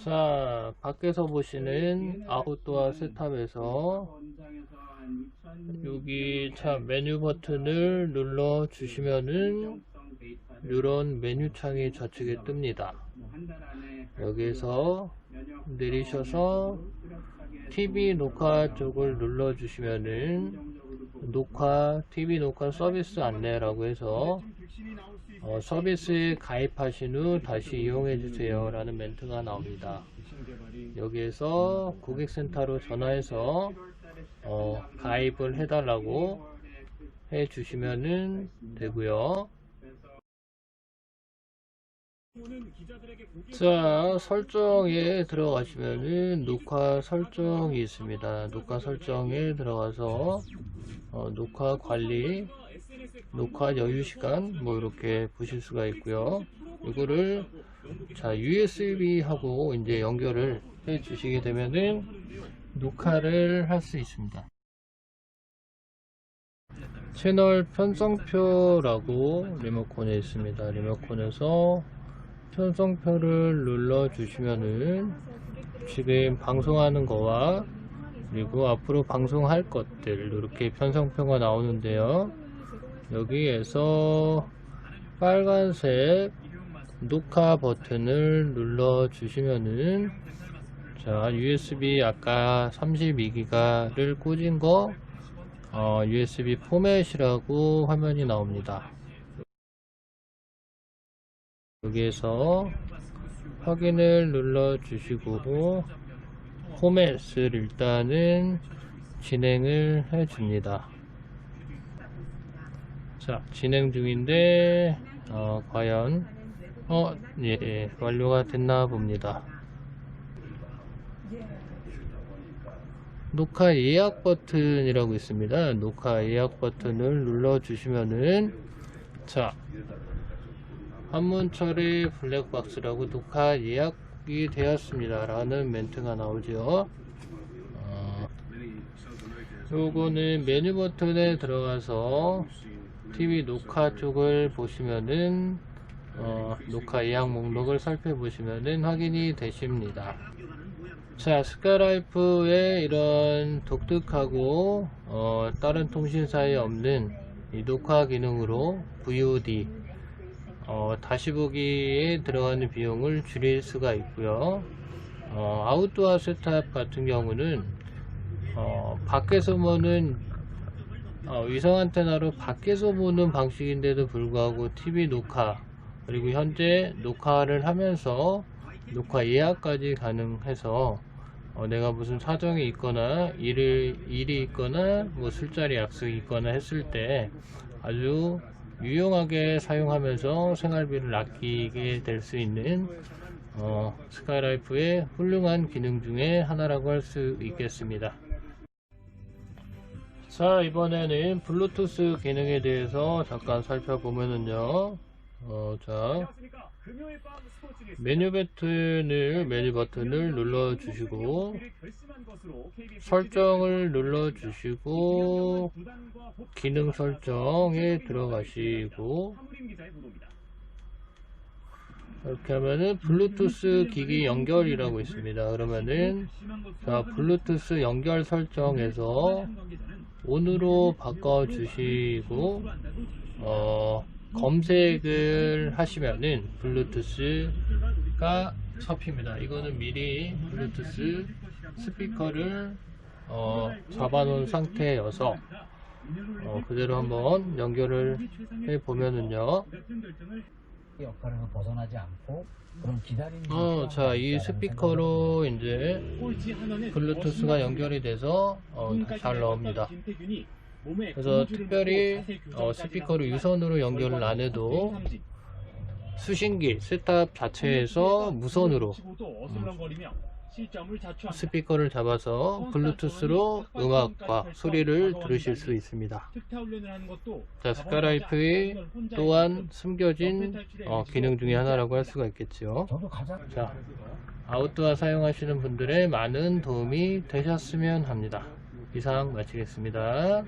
자, 밖에서 보시는 아웃도어 셋탑에서 여기 참 메뉴 버튼을 눌러 주시면은 이런 메뉴 창이 좌측에 뜹니다. 여기에서 내리셔서 TV 녹화 쪽을 눌러 주시면은 녹화 TV 녹화 서비스 안내라고 해서 어, 서비스에 가입하신 후 다시 이용해 주세요 라는 멘트가 나옵니다. 여기에서 고객센터로 전화해서 어, 가입을 해달라고 해 주시면은 되고요. 자 설정에 들어가시면은 녹화 설정이 있습니다. 녹화 설정에 들어가서 어, 녹화 관리 녹화 여유 시간 뭐 이렇게 보실 수가 있고요. 이거를 자 USB 하고 이제 연결을 해 주시게 되면은 녹화를 할 수 있습니다. 채널 편성표라고 리모컨에 있습니다. 리모컨에서 편성표를 눌러 주시면은 지금 방송하는 거와 그리고 앞으로 방송할 것들 이렇게 편성표가 나오는데요. 여기에서 빨간색 녹화 버튼을 눌러 주시면은 자 USB 아까 32기가를 꽂은 거 어, USB 포맷이라고 화면이 나옵니다 여기에서 확인을 눌러 주시고 포맷을 일단은 진행을 해 줍니다. 자 진행 중인데 어, 과연 어, 예, 예, 완료가 됐나 봅니다. 녹화 예약 버튼이라고 있습니다. 녹화 예약 버튼을 눌러 주시면은 자 한문철의 블랙박스라고 녹화 예약이 되었습니다 라는 멘트가 나오죠. 어, 요거는 메뉴 버튼에 들어가서 TV 녹화 쪽을 보시면은 어, 녹화 예약 목록을 살펴보시면은 확인이 되십니다. 자 스카라이프의 이런 독특하고 어, 다른 통신사에 없는 이 녹화 기능으로 VOD 어, 다시 보기에 들어가는 비용을 줄일 수가 있고요. 어, 아웃도어 셋탑 같은 경우는 어, 밖에서 보는 어, 위성 안테나로 밖에서 보는 방식인데도 불구하고 TV 녹화 그리고 현재 녹화를 하면서 녹화 예약까지 가능해서 어, 내가 무슨 사정이 있거나 일을, 일이 있거나 뭐 술자리 약속이 있거나 했을 때 아주 유용하게 사용하면서 생활비를 아끼게 될 수 있는 어, 스카이라이프의 훌륭한 기능 중에 하나라고 할 수 있겠습니다. 자 이번에는 블루투스 기능에 대해서 잠깐 살펴보면은요 어, 자. 메뉴 버튼을 메뉴 버튼을 눌러 주시고 설정을 눌러 주시고 기능 설정에 들어가시고. 이렇게 하면은 블루투스 기기 연결이라고 있습니다. 그러면은 자 블루투스 연결 설정에서 온으로 바꿔 주시고 어 검색을 하시면은 블루투스가 잡힙니다. 이거는 미리 블루투스 스피커를 어, 잡아 놓은 상태여서 어, 그대로 한번 연결을 해 보면은요. 역할에서 벗어나지 않고 그런 기다리는 어, 자, 이 스피커로 이제 블루투스가 연결이 돼서 어, 잘 나옵니다. 그래서 특별히 어, 스피커를 유선으로 연결을 안 해도 수신기 셋탑 자체에서 무선으로 스피커를 잡아서 블루투스로 음악과 소리를 들으실 수 있습니다. 자, 스카라이프의 또한 숨겨진 어, 기능 중에 하나라고 할 수가 가장 자, 아웃도어 사용하시는 분들의 많은 도움이 되셨으면 합니다. 이상 마치겠습니다.